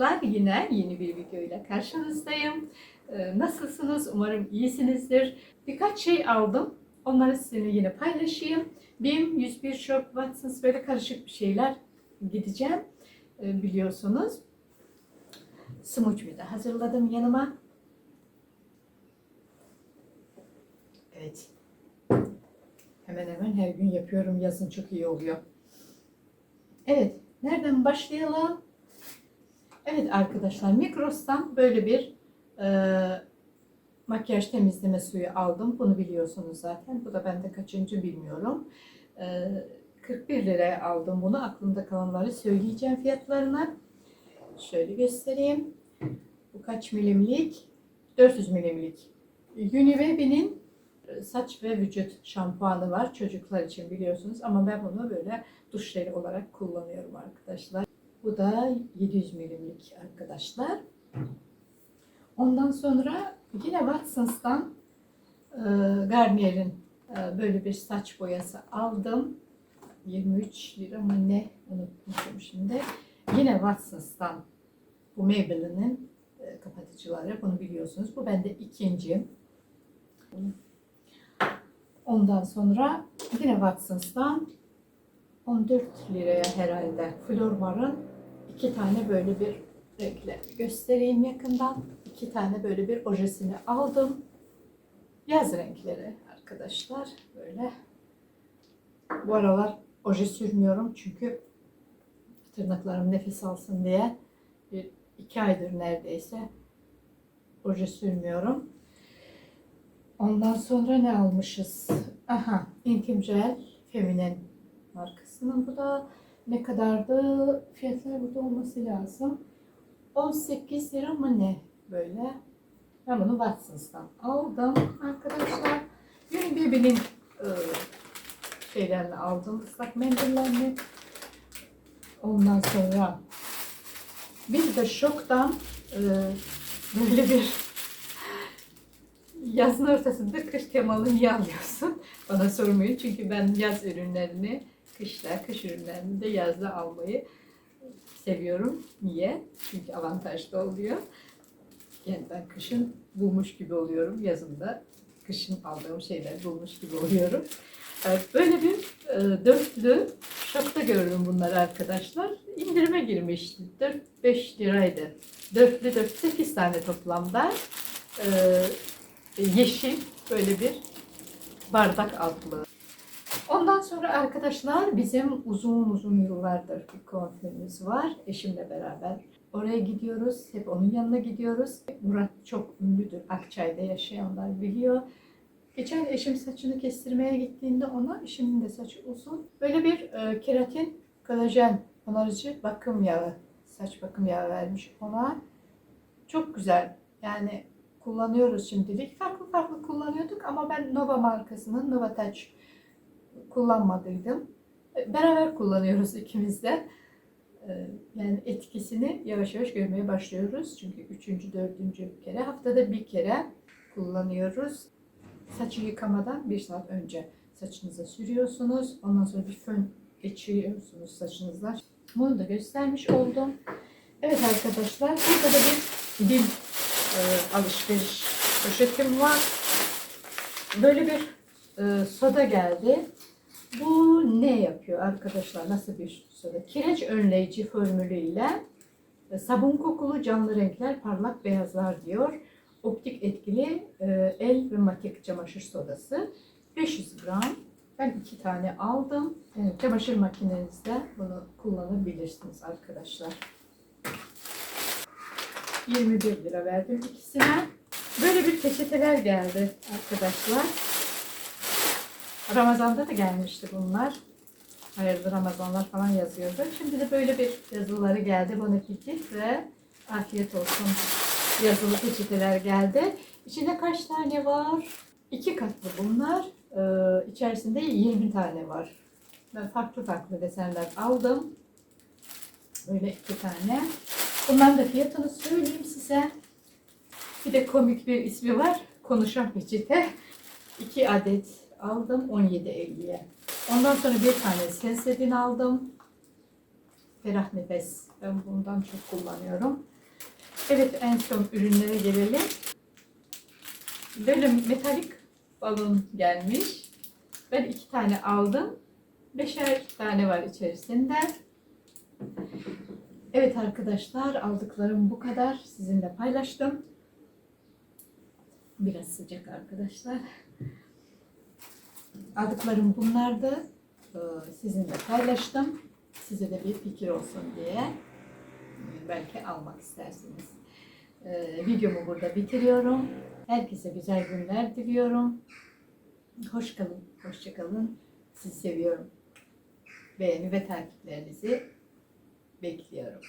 arkadaşlar yine yeni bir videoyla karşınızdayım. Ee, Nasılsınız? Umarım iyisinizdir. Birkaç şey aldım. Onları sizinle yine paylaşayım. BİM, 101 Shop, Watsons böyle karışık bir şeyler gideceğim. Ee, Biliyorsunuz. Smoothie'mi de hazırladım yanıma. Evet. Hemen hemen her gün yapıyorum. Yazın çok iyi oluyor. Evet. Nereden başlayalım? Evet arkadaşlar Migros'tan böyle bir e, makyaj temizleme suyu aldım. Bunu biliyorsunuz zaten. Bu da bende kaçıncı bilmiyorum. E, 41 liraya aldım bunu. Aklımda kalanları söyleyeceğim fiyatlarını. Şöyle göstereyim. Bu kaç milimlik? 400 milimlik. Unibaby'nin saç ve vücut şampuanı var çocuklar için biliyorsunuz ama ben bunu böyle duş jeli olarak kullanıyorum arkadaşlar. Bu da 700 milimlik arkadaşlar. Ondan sonra yine Watsons'tan e, Garnier'in e, böyle bir saç boyası aldım. 23 lira mı ne unutmuşum şimdi. Yine Watsons'tan bu Maybelline'in e, kapatıcıları bunu biliyorsunuz. Bu bende ikinci. Ondan sonra yine Watsons'tan 14 liraya herhalde Flormar'ın iki tane böyle bir renkle göstereyim yakından. İki tane böyle bir ojesini aldım. Yaz renkleri arkadaşlar böyle. Bu aralar oje sürmüyorum çünkü tırnaklarım nefes alsın diye bir iki aydır neredeyse oje sürmüyorum. Ondan sonra ne almışız? Aha, Intim Gel Feminin markasının. Bu da ne kadardı? Fiyatlar burada olması lazım. 18 lira mı ne böyle? Ben bunu Watsons'tan aldım arkadaşlar. Unibaby'nin e, şeylerini aldım. Islak mendillerini. Ondan sonra bir de şoktan e, böyle bir yazın ortasında kış temalı niye alıyorsun? Bana sormayın çünkü ben yaz ürünlerini kışla, kış ürünlerini de yazda almayı seviyorum. Niye? Çünkü avantajlı oluyor. Yani ben kışın bulmuş gibi oluyorum. Yazında kışın aldığım şeyler bulmuş gibi oluyorum. Evet, Böyle bir e, dörtlü şokta gördüm bunları arkadaşlar. İndirime girmişti. 4-5 liraydı. Dörtlü 4-8 tane toplamda. E, yeşil böyle bir bardak altlığı. Sonra arkadaşlar bizim uzun uzun yıllardır bir kuaförümüz var. Eşimle beraber oraya gidiyoruz. Hep onun yanına gidiyoruz. Murat çok ünlüdür. Akçay'da yaşayanlar biliyor. Geçen eşim saçını kestirmeye gittiğinde ona, eşimin de saçı uzun. Böyle bir e, keratin kolajen onarıcı bakım yağı, saç bakım yağı vermiş ona. Çok güzel. Yani kullanıyoruz şimdilik. Farklı farklı kullanıyorduk ama ben Nova markasının Nova Touch kullanmadıydım. Beraber kullanıyoruz ikimiz de. Ee, Yani etkisini yavaş yavaş görmeye başlıyoruz. Çünkü üçüncü, dördüncü kere haftada bir kere kullanıyoruz. Saçı yıkamadan bir saat önce saçınıza sürüyorsunuz. Ondan sonra bir fön geçiriyorsunuz saçınızla. Bunu da göstermiş oldum. Evet arkadaşlar burada da bir dil e, alışveriş poşetim var. Böyle bir e, soda geldi. Bu ne yapıyor arkadaşlar? Nasıl bir soda? Kireç önleyici formülüyle e, sabun kokulu canlı renkler, parlak beyazlar diyor. Optik etkili e, el ve makyaj çamaşır sodası. 500 gram. Ben iki tane aldım. Yani çamaşır makinenizde bunu kullanabilirsiniz arkadaşlar. 21 lira verdim ikisine. Böyle bir peçeteler geldi arkadaşlar. Ramazan'da da gelmişti bunlar. Hayırlı Ramazanlar falan yazıyordu. Şimdi de böyle bir yazıları geldi. Bon appetit ve afiyet olsun yazılı peçeteler geldi. İçinde kaç tane var? İki katlı bunlar. Ee, içerisinde 20 tane var. Ben farklı farklı desenler aldım. Böyle iki tane. Bunların da fiyatını söyleyeyim size. Bir de komik bir ismi var. Konuşan peçete. 2 adet aldım 17.50'ye. Ondan sonra bir tane Sensedin aldım. Ferah Nefes. Ben bundan çok kullanıyorum. Evet en son ürünlere gelelim. Böyle metalik balon gelmiş. Ben iki tane aldım. Beşer tane var içerisinde. Evet arkadaşlar aldıklarım bu kadar. Sizinle paylaştım. Biraz sıcak arkadaşlar. Aldıklarım bunlardı. Ee, Sizinle paylaştım. Size de bir fikir olsun diye. Ee, Belki almak istersiniz. Ee, Videomu burada bitiriyorum. Herkese güzel günler diliyorum. Hoş kalın, hoşça kalın. Sizi seviyorum. Beğeni ve takiplerinizi bekliyorum.